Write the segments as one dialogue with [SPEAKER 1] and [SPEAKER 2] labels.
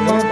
[SPEAKER 1] Mama.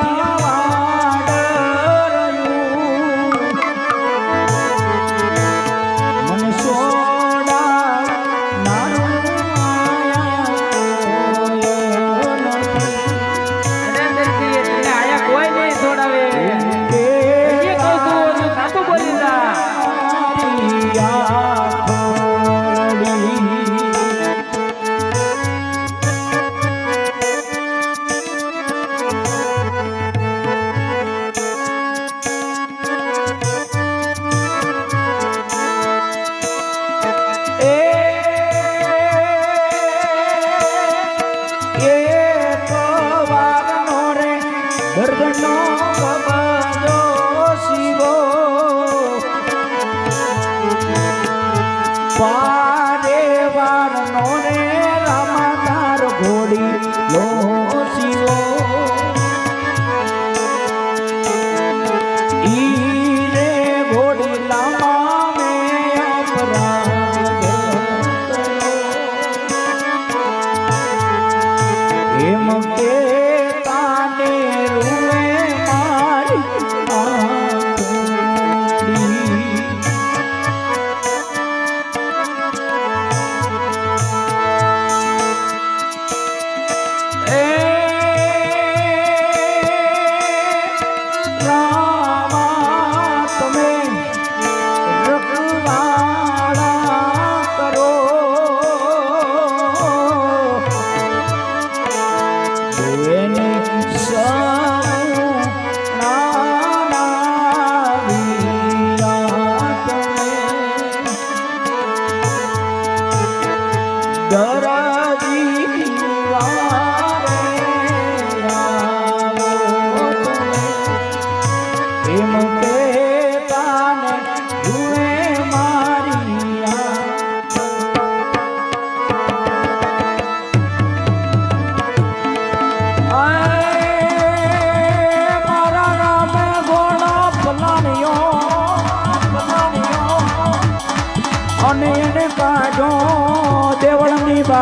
[SPEAKER 1] ಮಾಯವಾ the north.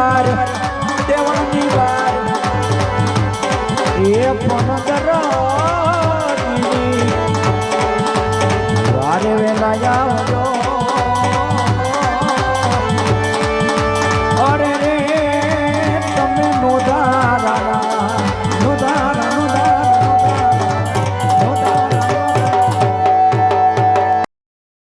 [SPEAKER 1] વાર દેવાની વાર એ પણ કરો વારે વેલા આવજો.